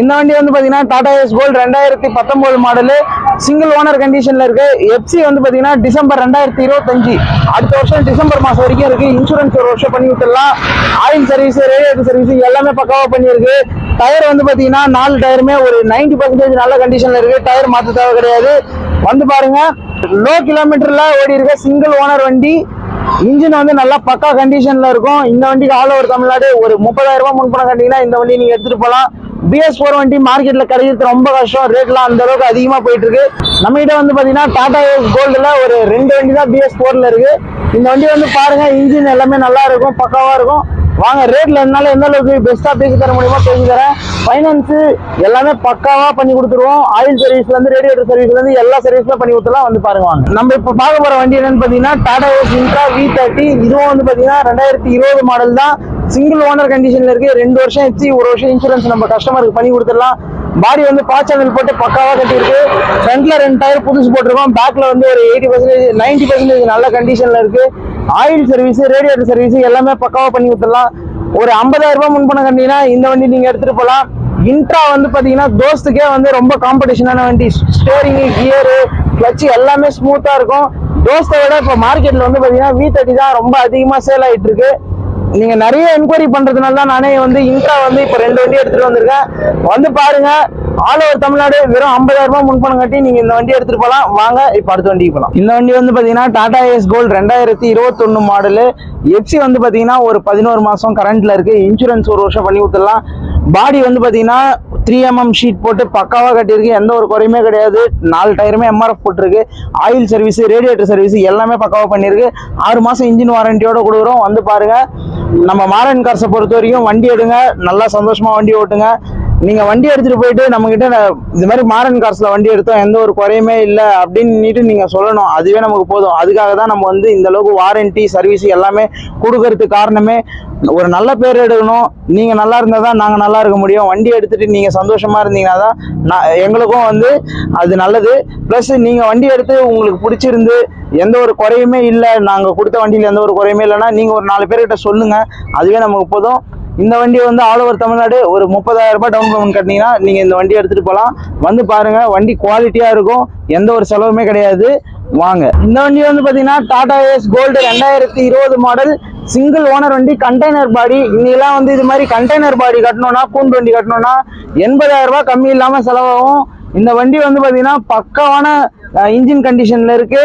இந்த வண்டி வந்து பாத்தீங்கன்னா டாடா எஸ் கோல்டு ரெண்டாயிரத்தி பத்தொன்பது மாடலு சிங்கிள் ஓனர் கண்டிஷன்ல இருக்கு. எஃப்சி வந்து பாத்தீங்கன்னா டிசம்பர் ரெண்டாயிரத்தி இருபத்தஞ்சு. அடுத்த வருஷம் டிசம்பர் மாசம் வரைக்கும் இருக்கு. இன்சூரன்ஸ் ஒரு வருஷம் பண்ணி விட்டுடலாம். ஆயில் சர்வீஸ் ரேடியேட்டர் சர்வீஸ் எல்லாமே பக்காவா பண்ணியிருக்கு. டயர் வந்து பாத்தீங்கன்னா நாலு டயருமே ஒரு 90% பர்சன்டேஜ் நல்ல கண்டிஷன்ல இருக்கு. டயர் மாற்ற தேவை கிடையாது. வந்து பாருங்க. லோ கிலோமீட்டர்ல ஓடி இருக்க சிங்கிள் ஓனர் வண்டி. இன்ஜின் வந்து நல்லா பக்கா கண்டிஷன்ல இருக்கும். இந்த வண்டிக்கு ஆல் ஓவர் தமிழ்நாடு ஒரு முப்பதாயிரம் ரூபாய் முன்பணம் கட்டிங்கன்னா இந்த வண்டி நீங்க எடுத்துட்டு போகலாம். பிஎஸ் ஃபோர் வண்டி மார்க்கெட்டில் கிடைக்கிறது ரொம்ப கஷ்டம். ரேட்லாம் அந்த அளவுக்கு அதிகமாக போயிட்டு இருக்கு நம்ம கிட்ட வந்து பார்த்தீங்கன்னா டாடா கோல்டில் ஒரு ரெண்டு வண்டி தான் பிஎஸ் ஃபோரில் இருக்கு. இந்த வண்டி வந்து பாருங்க இன்ஜின் எல்லாமே நல்லா இருக்கும் பக்காவாக இருக்கும். வாங்க ரேட்ல என்னால எந்த அளவுக்கு பெஸ்டா பேசி தர முடியுமோ பேசி தரேன். ஃபைனான்ஸு எல்லாமே பக்காவா பண்ணி கொடுத்துருவோம். ஆயில் சர்வீஸ்ல இருந்து ரேடியேட்டர் சர்வீஸ்ல இருந்து எல்லா சர்வீஸ்ல பண்ணி கொடுத்துலாம் வந்து பாருங்க வாங்க. நம்ம இப்ப பார்க்க போற வண்டி என்னன்னு பாத்தீங்கன்னா டாடா ஓஸ் இன்ட்ரா வி தேர்ட்டி இதுவும் வந்து பாத்தீங்கன்னா ரெண்டாயிரத்தி இருபது மாடல் தான். சிங்கிள் ஓனர் கண்டிஷன்ல இருக்கு. ரெண்டு வருஷம் எச்சி ஒரு வருஷம் இன்சூரன்ஸ் நம்ம கஸ்டமருக்கு பண்ணி கொடுத்துடலாம். பாடி வந்து பா சேனல் போட்டு பக்காவா கட்டியிருக்கு. ஃப்ரண்ட்ல ரெண்டு டயர் புதுசு போட்டிருக்கோம். பேக்ல வந்து ஒரு எயிட்டி பர்சன்டேஜ் நைன்டி பர்சன்டேஜ் நல்ல கண்டிஷன்ல இருக்கு. ஆயில் சர்வீஸ் ரேடியேட்டர் சர்வீஸ் எல்லாமே பக்காவா பண்ணி கொடுத்துடலாம். ஒரு 50000 ரூபாய் முன் பண்ண கண்டிங்கன்னா இந்த வண்டி நீங்க எடுத்துட்டு போகலாம் இன்ட்ரா வந்து பாத்தீங்கன்னா தோஸ்துக்கே வந்து ரொம்ப காம்படிஷனான வண்டி. ஸ்டேரிங் கியரு கிளச்சு எல்லாமே ஸ்மூத்தா இருக்கும். தோஸ்தை விட இப்போ மார்க்கெட்ல வந்து பாத்தீங்கன்னா வி தேர்ட்டி தான் ரொம்ப அதிகமா சேல் ஆயிட்டு இருக்கு. நீங்க நிறைய என்கொயரி பண்றதுனால தான் நானே வந்து இன்ட்ரா வந்து இப்போ ரெண்டு வண்டி எடுத்துட்டு வந்திருக்கேன். வந்து பாருங்க ஆல் ஓவர் தமிழ்நாடு வெறும் 50000 ரூபாய் முன்பணம் கட்டி நீங்க இந்த வண்டி எடுத்துட்டு போகலாம் வாங்க இப்போ அடுத்த வண்டிக்கு போகலாம் இந்த வண்டி வந்து பாத்தீங்கன்னா டாடா ஏஸ் கோல்டு ரெண்டாயிரத்தி இருபத்தொன்னு மாடலு எஃப்சி வந்து பாத்தீங்கன்னா ஒரு பதினோரு மாசம் கரண்ட்ல இருக்கு. இன்சூரன்ஸ் ஒரு வருஷம் பண்ணி கொடுத்துடலாம். பாடி வந்து பாத்தீங்கன்னா த்ரீ எம்எம் ஷீட் போட்டு பக்காவா கட்டியிருக்கு. எந்த ஒரு குறையுமே கிடையாது. நாலு டயருமே எம்ஆர்எஃப் போட்டிருக்கு. ஆயில் சர்வீஸ் ரேடியேட்டர் சர்வீஸ் எல்லாமே பக்காவா பண்ணியிருக்கு. ஆறு மாசம் இன்ஜின் வாரண்டியோட கொடுக்குறோம். வந்து பாருங்க நம்ம மாரன் கார்ஸை பொறுத்த வரைக்கும் வண்டி எடுங்க நல்லா சந்தோஷமா வண்டி ஓட்டுங்க. நீங்கள் வண்டி எடுத்துகிட்டு போயிட்டு நம்மக்கிட்ட கிட்ட இந்த மாதிரி மாரன் கார்ஸ்ல வண்டி எடுத்தோம் எந்த ஒரு குறையுமே இல்லை அப்படின்னுட்டு நீங்கள் சொல்லணும். அதுவே நமக்கு போதும். அதுக்காக தான் நம்ம வந்து இந்த அளவுக்கு வாரண்டி சர்வீஸ் எல்லாமே கொடுக்கறதுக்கு காரணமே ஒரு நல்ல பேர் எடுக்கணும். நீங்கள் நல்லா இருந்தால் தான் நாங்கள் நல்லா இருக்க முடியும். வண்டி எடுத்துட்டு நீங்கள் சந்தோஷமாக இருந்தீங்கன்னா தான் நான் எங்களுக்கும் வந்து அது நல்லது. ப்ளஸ் நீங்கள் வண்டி எடுத்து உங்களுக்கு பிடிச்சிருந்து எந்த ஒரு குறையுமே இல்லை. நாங்கள் கொடுத்த வண்டியில் எந்த ஒரு குறையுமே இல்லைன்னா நீங்கள் ஒரு நாலு பேர்கிட்ட சொல்லுங்கள் அதுவே நமக்கு போதும். இந்த வண்டி வந்து ஆல் ஓவர் தமிழ்நாடு. ஒரு முப்பதாயிரம் ரூபாய் டவுன் பேமெண்ட் கட்டினீங்கன்னா நீங்க இந்த வண்டி எடுத்துட்டு போகலாம் வந்து பாருங்க வண்டி குவாலிட்டியா இருக்கும். எந்த ஒரு செலவுமே கிடையாது. வாங்க. இந்த வண்டி வந்து பாத்தீங்கன்னா டாடா ஏஸ் கோல்டு ரெண்டாயிரத்தி இருபது மாடல் சிங்கிள் ஓனர் வண்டி கண்டெய்னர் பாடி இன்னைக்கெல்லாம் வந்து இது மாதிரி கண்டெய்னர் பாடி கட்டணும்னா கூண்டு வண்டி கட்டணும்னா எண்பதாயிரம் ரூபாய் கம்மி இல்லாம செலவாகும். இந்த வண்டி வந்து பாத்தீங்கன்னா பக்காவான இன்ஜின் கண்டிஷன்ல இருக்கு.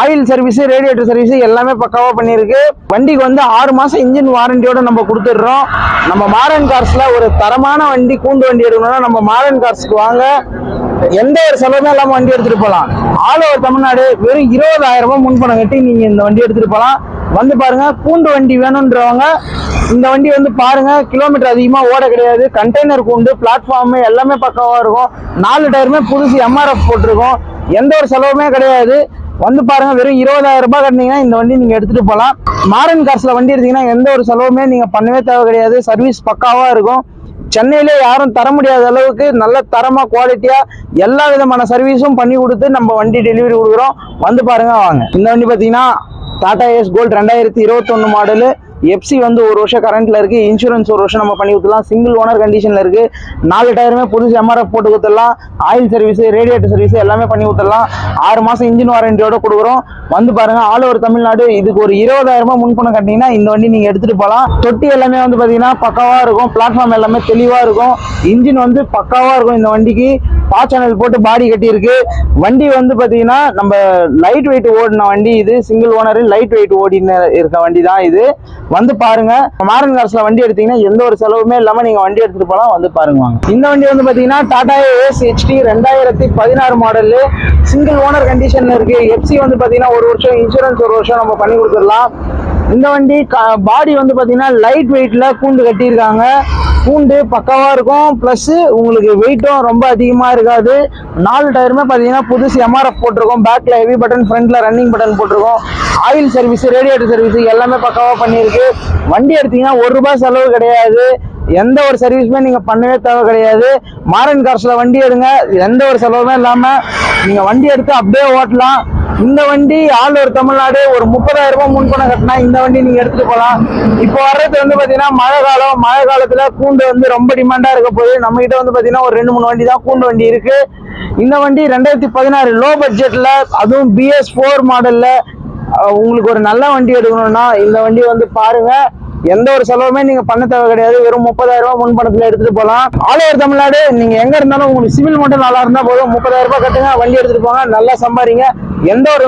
ஆயில் சர்வீஸ் ரேடியேட்டர் சர்வீஸ் எல்லாமே பக்காவா பண்ணியிருக்கு வண்டிக்கு வந்து ஆறு மாசம் இன்ஜின் வாரண்டியோட நம்ம கொடுத்துடுறோம். நம்ம மாரன் கார்ஸ்ல ஒரு தரமான வண்டி கூண்டு வண்டி எடுக்கணும்னா நம்ம மாரன் கார்ஸ்க்கு வாங்க. எந்த ஒரு செலவுமே இல்லாம வண்டி எடுத்துட்டு போகலாம் ஆல் ஓவர் தமிழ்நாடு வெறும் இருபதாயிரம் ரூபாய் முன்பணம் கட்டி நீங்க இந்த வண்டி எடுத்துட்டு போகலாம் வந்து பாருங்க கூண்டு வண்டி வேணுன்றவங்க இந்த வண்டி வந்து பாருங்க கிலோமீட்டர் அதிகமா ஓட கிடையாது. கண்டெய்னர் கூண்டு பிளாட்ஃபார்ம் எல்லாமே பக்காவா இருக்கும். நாலு டயருமே புதுசு எம்ஆர்எஃப் போட்டிருக்கோம். எந்த ஒரு செலவுமே கிடையாது. வந்து பாருங்க வெறும் இருபதாயிரம் ரூபாய் கட்டினீங்கன்னா இந்த வண்டி நீங்க எடுத்துட்டு போகலாம் மாரன் கார்ஸ்ல வண்டி எடுத்தீங்கன்னா எந்த ஒரு செலவுமே நீங்க பண்ணவே தேவை கிடையாது. சர்வீஸ் பக்காவா இருக்கும். சென்னையிலே யாரும் தர முடியாத அளவுக்கு நல்ல தரமாக குவாலிட்டியாக எல்லா விதமான சர்வீஸும் பண்ணி கொடுத்து நம்ம வண்டி டெலிவரி கொடுக்குறோம். வந்து பாருங்கள் வாங்க. இந்த வண்டி பார்த்தீங்கன்னா டாடா ஏஸ் கோல்டு ரெண்டாயிரத்தி இருபத்தொன்னு மாடலு எஃப்சி வந்து ஒரு வருஷம் கரண்ட்ல இருக்கு இன்சூரன்ஸ் ஒரு வருஷம் நம்ம பண்ணி கொடுத்துலாம் சிங்கிள் ஓனர் கண்டிஷன்ல இருக்கு. நாலு டயருமே புதுசு எம்ஆர்எஃப் போட்டு கொடுத்துடலாம். ஆயில் சர்வீஸ் ரேடியேட்டர் சர்வீஸ் எல்லாமே பண்ணி கொடுத்துடலாம். ஆறு மாசம் இன்ஜின் வாரண்டியோட கொடுக்குறோம். வந்து பாருங்க ஆல் ஓவர் தமிழ்நாடு இதுக்கு ஒரு இருபதாயிரம் ரூபாய் முன்பணம் கட்டினீங்கன்னா இந்த வண்டி நீங்க எடுத்துட்டு போகலாம். தொட்டி எல்லாமே வந்து பாத்தீங்கன்னா பக்காவா இருக்கும். பிளாட்ஃபார்ம் எல்லாமே தெளிவா இருக்கும். இன்ஜின் வந்து பக்காவா இருக்கும் இந்த வண்டிக்கு. பா சேனல் போட்டு பாடி கட்டியிருக்கு. வண்டி வந்து பார்த்தீங்கன்னா நம்ம லைட் வெயிட் ஓடின வண்டி இது. சிங்கிள் ஓனரு லைட் வெயிட் ஓடின இருக்க வண்டி தான் இது. வந்து பாருங்க. மாரன் கார்ஸ்ல வண்டி எடுத்தீங்கன்னா எந்த ஒரு செலவுமே இல்லாமல் நீங்கள் வண்டி எடுத்துகிட்டு போகலாம் வந்து பாருங்க வாங்க. இந்த வண்டி வந்து பார்த்தீங்கன்னா டாடா ஏஎஸ் ஹெச்டி ரெண்டாயிரத்தி பதினாறு மாடலு சிங்கிள் ஓனர் கண்டிஷனில் இருக்குது எஃப்சி வந்து பார்த்தீங்கன்னா ஒரு வருஷம் இன்சூரன்ஸ் ஒரு வருஷம் நம்ம பண்ணி கொடுத்துடலாம். இந்த வண்டி பாடி வந்து பார்த்தீங்கன்னா லைட் வெயிட்டில் கூண்டு கட்டியிருக்காங்க. பூண்டு பக்காவாக இருக்கும். ப்ளஸ்ஸு உங்களுக்கு வெயிட்டும் ரொம்ப அதிகமாக இருக்காது. நாலு டயருமே பார்த்தீங்கன்னா புதுசு எம்ஆர்எஃப் போட்டிருக்கோம். பேக்கில் ஹெவி பட்டன் ஃப்ரண்ட்டில் ரன்னிங் பட்டன் போட்டிருக்கோம். ஆயில் சர்வீஸ் ரேடியேட்டர் சர்வீஸ் எல்லாமே பக்காவாக பண்ணியிருக்கு. வண்டி எடுத்தீங்கன்னா ஒரு ரூபாய் செலவு கிடையாது. எந்த ஒரு சர்வீஸுமே நீங்கள் பண்ணவே தேவை கிடையாது. மாரன் கார்ஸில் வண்டி எடுங்க. எந்த ஒரு செலவுமே இல்லாமல் நீங்கள் வண்டி எடுத்து அப்படியே ஓட்டலாம். இந்த வண்டி ஆல் ஒரு தமிழ்நாடு ஒரு முப்பதாயிரம் ரூபாய் முன்பணம் கட்டினா இந்த வண்டி நீங்க எடுத்துட்டு போகலாம். இப்போ வர்றது வந்து பாத்தீங்கன்னா மழை காலம். மழை காலத்துல கூண்டு வந்து ரொம்ப டிமாண்டா இருக்க போது நம்ம கிட்ட வந்து பாத்தீங்கன்னா ஒரு ரெண்டு மூணு வண்டி தான் கூண்டு வண்டி இருக்கு. இந்த வண்டி ரெண்டாயிரத்தி பதினாறு லோ பட்ஜெட்ல அதுவும் பிஎஸ் ஃபோர் மாடல்ல உங்களுக்கு ஒரு நல்ல வண்டி எடுக்கணும்னா இந்த வண்டி வந்து பாருங்க. எந்த ஒரு செலவுமே நீங்க பண்ண தேவை கிடையாது. வெறும் முப்பதாயிரம் ரூபாய் முன்பணத்துல எடுத்துட்டு போகலாம் ஆல் ஓவர் தமிழ்நாடு நீங்க எங்க இருந்தாலும் உங்களுக்கு சிவில் மட்டும் நல்லா இருந்தா போதும். முப்பதாயிரம் ரூபாய் கட்டுங்க வண்டி எடுத்துட்டு போங்க நல்லா சம்பாதிங்க. எந்த ஒரு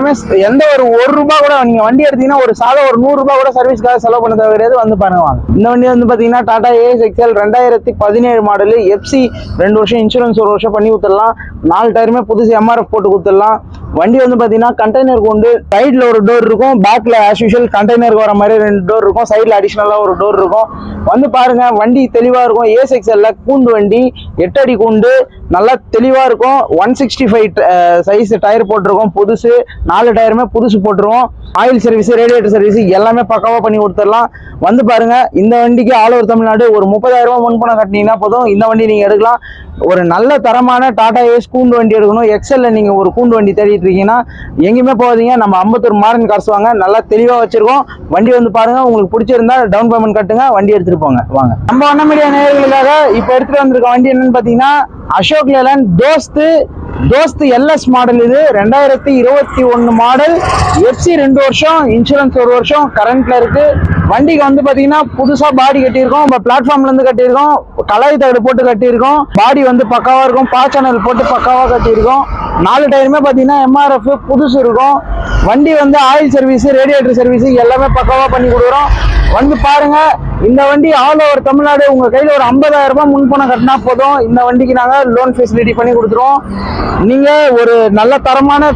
எந்த ஒரு ஒரு ரூபாய் கூட நீங்க வண்டி எடுத்தீங்கன்னா ஒரு சாதா ஒரு நூறு ரூபாய் கூட சர்வீஸ்க்காக செலவு பண்ண தேவை கிடையாது. வந்து பாருங்க வாங்க. இந்த வண்டி வந்து பாத்தீங்கன்னா டாடா ஏஎஸ் எக்ஸ்எல் ரெண்டாயிரத்தி பதினேழு மாடல் எஃப்சி ரெண்டு வருஷம் இன்சூரன்ஸ் ஒரு வருஷம் பண்ணி கொடுத்துடலாம். நாலு டயருமே புதுசு எம்ஆர்எஃப் போட்டு கொடுத்துடலாம். வண்டி வந்து பார்த்தீங்கன்னா கண்டெய்னர் கொண்டு சைடில் ஒரு டோர் இருக்கும். பேக்கில் ஆஸ் யூஷுவல் கண்டெய்னருக்கு வர மாதிரி ரெண்டு டோர் இருக்கும். சைடில் அடிஷ்னலாக ஒரு டோர் இருக்கும். வந்து பாருங்கள் வண்டி தெளிவாக இருக்கும். ஏஸ் எக்ஸ்எல்ல கூண்டு வண்டி எட்டு அடி கூண்டு. நல்லா தெளிவாக இருக்கும். One sixty five size tyre போட்டிருக்கோம். புதுசு. நாலு டயருமே புதுசு போட்டுருவோம் ஆயில் சர்வீஸ் ரேடியேட்டர் சர்வீஸ் எல்லாமே பக்காவாக பண்ணி கொடுத்துடலாம். வந்து பாருங்கள் இந்த வண்டிக்கு ஆல் ஓவர் தமிழ்நாடு ஒரு முப்பதாயிரம் முன்பணம் கட்டினீங்கன்னா போதும். இந்த வண்டி நீங்கள் எடுக்கலாம். ஒரு நல்ல தரமான டாடா ஏஸ் கூண்டு வண்டி எடுக்கணும். எக்ஸலில் நீங்கள் ஒரு கூண்டு வண்டி தேடிட்டு இருக்கீங்கன்னா எங்கேயுமே போகாதீங்க. நம்ம அம்பத்தூர் மாடர்ன் கார்ஸ் வாங்க. நல்லா தெளிவா வச்சிருக்கோம். வண்டி வந்து பாருங்க. உங்களுக்கு பிடிச்சிருந்தா டவுன் பேமெண்ட் கட்டுங்க. வண்டி எடுத்துட்டு போங்க. வாங்க. நம்ம வண்ண மீடியா நேர்களுக்காக இப்ப எடுத்துட்டு வந்திருக்க வண்டி என்னன்னு பாத்தீங்கன்னா Ashok Leyland Dost Dost LS model இது. ரெண்டாயிரத்தி இருபத்தி ஒன்று மாடல். எஃப்சி ரெண்டு வருஷம் இன்சூரன்ஸ் ஒரு வருஷம் கரண்ட்டில் இருக்குது வண்டிக்கு வந்து பார்த்தீங்கன்னா புதுசாக பாடி கட்டியிருக்கோம். இப்போ பிளாட்ஃபார்ம்லேருந்து கட்டியிருக்கோம். கலாய் தகடு போட்டு கட்டியிருக்கோம். பாடி வந்து பக்காவாக இருக்கும். பா சேனல் போட்டு பக்காவாக கட்டியிருக்கோம். நாலு டயருமே பார்த்தீங்கன்னா எம்ஆர்எஃப் புதுசு இருக்கும். வண்டி வந்து ஆயில் சர்வீஸு ரேடியேட்டர் சர்வீஸு எல்லாமே பக்காவாக பண்ணி கொடுக்குறோம். வந்து பாருங்க இந்த வண்டி ஆல் ஓவர் தமிழ்நாடு உங்கள் கையில் ஒரு 50000 ரூபாய் முன்பணம் கட்டினா போதும். இந்த வண்டிக்கு நாங்கள் லோன் ஃபெசிலிட்டி பண்ணி கொடுத்துருவோம். நீங்க ஒரு நல்ல தரமான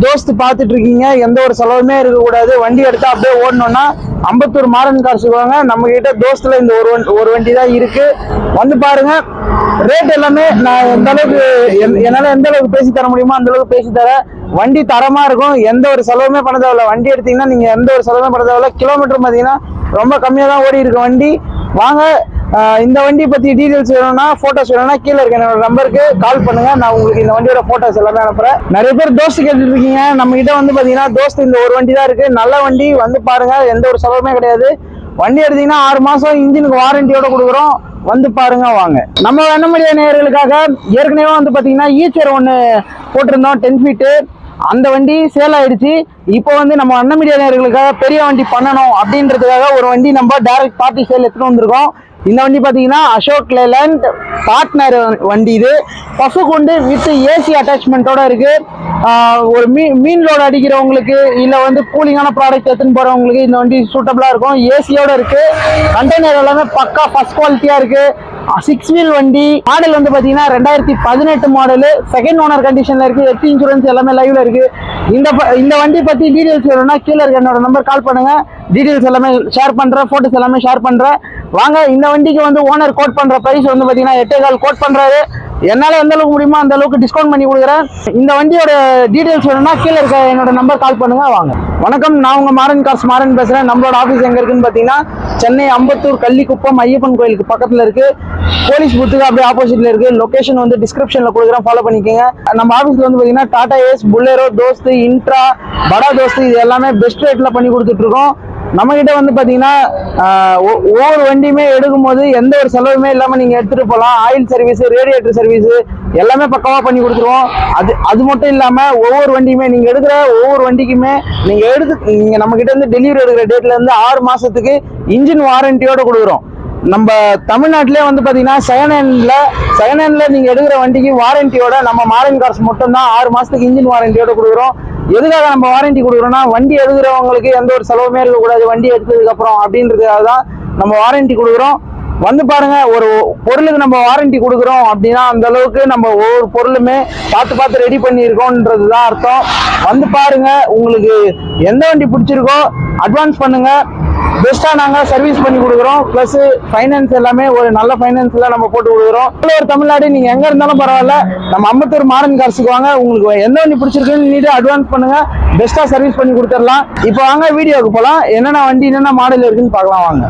தோஸ்து பார்த்துட்டு இருக்கீங்க எந்த ஒரு செலவுமே இருக்கக்கூடாது. வண்டி எடுத்து அப்படியே ஓடணும்னா அம்பத்தூர் மாறன் கார் சொல்லுவாங்க. நம்ம கிட்ட தோஸ்தில் இந்த ஒரு வண்டி- ஒரு வண்டி தான் இருக்கு. வந்து பாருங்க ரேட் எல்லாமே நான் எந்த அளவுக்கு என்- எந்த அளவுக்கு பேசி தர முடியுமோ அந்த அளவுக்கு பேசி தரேன். வண்டி தரமா இருக்கும். எந்த ஒரு செலவுமே பண்ண தேவையில்ல. வண்டி எடுத்தீங்கன்னா நீங்க எந்த ஒரு செலவுமே பண்ண தேவையில்ல. கிலோமீட்டர் பார்த்தீங்கன்னா ரொம்ப கம்மியாக தான் ஓடி இருக்க வண்டி. வாங்க இந்த வண்டி பற்றி டீட்டெயில்ஸ் வேணும்னா ஃபோட்டோஸ் வேணும்னா கீழே இருக்க என்னோட நம்பருக்கு கால் பண்ணுங்க. நான் உங்களுக்கு இந்த வண்டியோட ஃபோட்டோஸ் எல்லாமே அனுப்புறேன். நிறைய பேர் தோஸ்து கேட்டுட்டு இருக்கீங்க நம்ம கிட்ட வந்து பார்த்தீங்கன்னா தோஸ்து இந்த ஒரு வண்டி தான் இருக்கு. நல்ல வண்டி வந்து பாருங்க எந்த ஒரு செலவுமே கிடையாது. வண்டி எடுத்தீங்கன்னா ஆறு மாசம் இன்ஜினுக்கு வாரண்டியோட கொடுக்குறோம். வந்து பாருங்க வாங்க. நம்ம வெண்ணமடிய நேயர்களுக்காக ஏற்கனவே வந்து பார்த்தீங்கன்னா ஈச்சர் ஒன்று போட்டிருந்தோம் டென் ஃபீட்டு அந்த வண்டி சேல் ஆயிடுச்சு. இப்போ வந்து நம்ம அண்ணமீடியா நேர்களுக்காக நேயர்களுக்காக பெரிய வண்டி பண்ணணும் அப்படின்றதுக்காக ஒரு வண்டி நம்ம டைரக்ட் பார்ட்டி சேல் எடுத்துகிட்டு வந்திருக்கோம். இந்த வண்டி பார்த்தீங்கன்னா அசோக் லேலண்ட் பார்ட்னர் வண்டி இது. பசுகுண்டு வித் ஏசி அட்டாச்மெண்ட்டோட இருக்கு. ஒரு மீன் மீன் லோடு அடிக்கிறவங்களுக்கு இல்லை வந்து கூலிங்கான ப்ராடக்ட் எடுத்துன்னு போகிறவங்களுக்கு இந்த வண்டி சூட்டபிளாக இருக்கும். ஏசியோட இருக்கு. கண்டெய்னர் எல்லாமே பக்கா ஃபர்ஸ்ட் குவாலிட்டியாக இருக்கு. சிக்ஸ் வீல் வண்டி. மாடல் வந்து பார்த்தீங்கன்னா ரெண்டாயிரத்தி பதினெட்டு மாடலு செகண்ட் ஓனர் கண்டிஷனில் இருக்குது எஃப்டி இன்சூரன்ஸ் எல்லாமே லைவில் இருக்குது இந்த ப- இந்த வண்டி பற்றி டீட்டெயில்ஸ் வேணும்னா கீழே இருக்க என்னோட நம்பர் கால் பண்ணுங்கள் டீட்டெயில்ஸ் எல்லாமே ஷேர் பண்ணுறேன் ஃபோட்டோஸ் எல்லாமே ஷேர் பண்ணுறேன் வாங்க இந்த வண்டிக்கு வந்து ஓனர் கோட் பண்ணுற ப்ரைஸ் வந்து பார்த்தீங்கன்னா எட்டே கால் கோட் பண்ணுறாரு என்னால் எந்த அளவுக்கு முடியுமோ அந்த அளவுக்கு டிஸ்கவுண்ட் பண்ணி கொடுக்குறேன். இந்த வண்டியோட டீட்டெயில்ஸ் வேணும்னா கீழே இருக்க என்னோட நம்பர் கால் பண்ணுங்கள் வாங்க. வணக்கம் நான் உங்கள் மாறன் கார்ஸ் மாறன் பேசுகிறேன் நம்மளோட ஆஃபீஸ் எங்கே இருக்குன்னு பார்த்தீங்கன்னா சென்னை அம்பத்தூர் கள்ளிக்குப்பம் ஐயப்பன் கோயிலுக்கு பக்கத்தில் இருக்குது போலீஸ் புத்துக்கு அப்படியே ஆப்போசிட்ல இருக்கு. லொகேஷன் வந்து டிஸ்கிரிப்ஷன்ல கொடுக்குறேன். ஃபாலோ பண்ணிக்கோங்க. நம்ம ஆஃபீஸ்ல வந்து பாத்தீங்கன்னா Tata Ace Bolero Dost Intra Bada Dost இது எல்லாமே பெஸ்ட் ரேட்ல பண்ணி கொடுத்துட்டு நம்மக்கிட்ட நம்ம கிட்ட வந்து பார்த்தீங்கன்னா ஒ- ஒவ்வொரு வண்டியுமே எடுக்கும்போது எந்த ஒரு செலவுமே இல்லாமல் நீங்கள் எடுத்துகிட்டு போகலாம் ஆயில் சர்வீஸ் ரேடியேட்டர் சர்வீஸ் எல்லாமே பக்கமாக பண்ணி கொடுத்துருவோம். அது அது மட்டும் இல்லாமல் ஒவ்வொரு வண்டியுமே நீங்கள் எடுக்கிற ஒவ்வொரு வண்டிக்குமே நீங்கள் எடுத்து நீங்கள் நம்மக்கிட்ட இருந்து டெலிவரி எடுக்கிற டேட்லேருந்து ஆறு மாதத்துக்கு இன்ஜின் வாரண்டியோடு கொடுக்குறோம். நம்ம தமிழ்நாட்டிலே வந்து பார்த்தீங்கன்னா செகண்ட் ஹேண்டில் செகண்ட் ஹேண்டில் நீங்கள் எடுக்கிற வண்டிக்கு வாரண்டியோட நம்ம மாரன் கார்ஸ் மட்டும்தான் ஆறு மாதத்துக்கு இன்ஜின் வாரண்டியோட கொடுக்குறோம். எதுக்காக நம்ம வாரண்டி கொடுக்குறோம்னா வண்டி எடுக்கிறவங்களுக்கு எந்த ஒரு செலவுமே இருக்கக்கூடாது. வண்டி எடுத்ததுக்கு அப்புறம் அப்படின்றதுக்காக தான் நம்ம வாரண்டி கொடுக்குறோம். வந்து பாருங்க ஒரு பொருளுக்கு நம்ம வாரண்டி கொடுக்குறோம் அப்படின்னா அந்த அளவுக்கு நம்ம ஒவ்வொரு பொருளுமே பார்த்து பார்த்து ரெடி பண்ணியிருக்கோன்றது தான் அர்த்தம். வந்து பாருங்க உங்களுக்கு எந்த வண்டி பிடிச்சிருக்கோ அட்வான்ஸ் பண்ணுங்க. பெஸ்ட்டாக நாங்கள் சர்வீஸ் பண்ணி கொடுக்குறோம். ப்ளஸ்ஸு ஃபைனான்ஸ் எல்லாமே ஒரு நல்ல ஃபைனான்ஸில் நம்ம போட்டு கொடுக்குறோம். உள்ள ஒரு தமிழ்நாடு நீங்கள் எங்கே இருந்தாலும் பரவாயில்ல. நம்ம அம்பத்தூர் மாடன் கார்ஸுக்கு வாங்க உங்களுக்கு எந்த வண்டி பிடிச்சிருக்குன்னு நீட்டு அட்வான்ஸ் பண்ணுங்கள் பெஸ்ட்டாக சர்வீஸ் பண்ணி கொடுத்துடலாம். இப்போ வாங்க வீடியோவுக்கு போகலாம் என்னென்ன வண்டி என்னென்ன மாடல் இருக்குன்னு பார்க்கலாம் வாங்க.